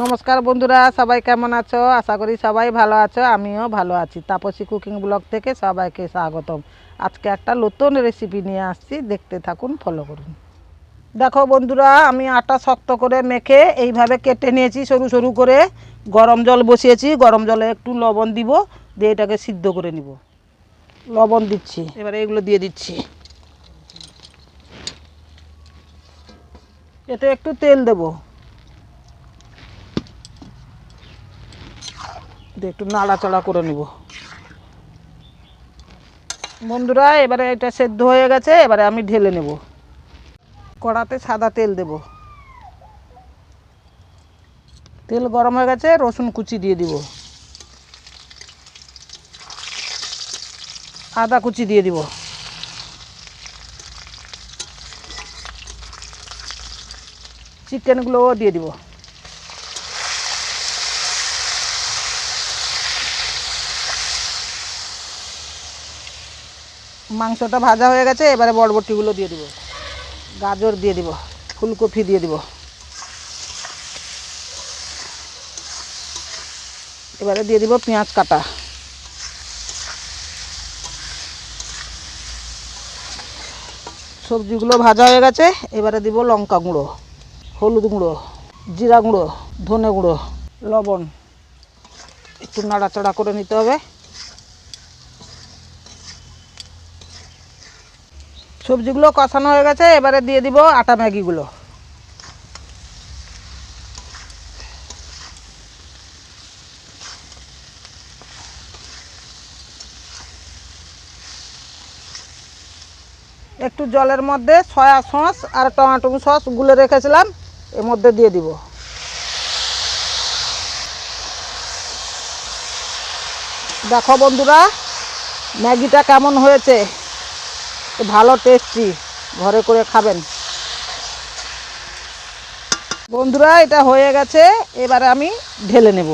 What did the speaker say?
নমস্কার বন্ধুরা, সবাই কেমন আছো? আশা করি সবাই ভালো আছো, আমিও ভালো আছি। তাপসী কুকিং ব্লগ থেকে সবাইকে স্বাগতম। আজকে একটা নতুন রেসিপি নিয়ে আসছি, দেখতে থাকুন ফলো করুন। দেখো বন্ধুরা, আমি আটা শক্ত করে মেখে এইভাবে কেটে নিয়েছি, সরু সরু করে। গরম জল বসিয়েছি, গরম জলে একটু লবণ দিব, দিয়ে এটাকে সিদ্ধ করে নিব। লবণ দিচ্ছি, এবারে এগুলো দিয়ে দিচ্ছি। এতে একটু তেল দেবো। একটু নাড়াচাড়া করে নিব। বন্ধুরা, এবারে এটা সেদ্ধ হয়ে গেছে, এবারে আমি ঢেলে নেব। কড়াতে সাদা তেল দেব। তেল গরম হয়ে গেছে, রসুন কুচি দিয়ে দিব। আদা কুচি দিয়ে দিব। চিকেনগুলোও দিয়ে দিব। মাংসটা ভাজা হয়ে গেছে, এবারে বরবটিগুলো দিয়ে দিব। গাজর দিয়ে দিব, ফুলকপি দিয়ে দিব। এবারে দিয়ে দিব পেঁয়াজ কাটা। সবজিগুলো ভাজা হয়ে গেছে, এবারে দিব লঙ্কা গুঁড়ো। হলুদ গুঁড়ো, জিরা গুঁড়ো, ধনে গুঁড়ো, লবণ, একটু নাড়াচাড়া করে নিতে হবে। সবজিগুলো কষানো হয়ে গেছে, এবারে দিয়ে দিব আটা ম্যাগিগুলো। একটু জলের মধ্যে সয়া সস আর টমাটো সস গুলে রেখেছিলাম। এর মধ্যে দিয়ে দিব। দেখো বন্ধুরা, ম্যাগিটা কেমন হয়েছে? ভালো টেস্টি ঘরে করে খাবেন। বন্ধুরা, এটা হয়ে গেছে, এবারে আমি ঢেলে নেব।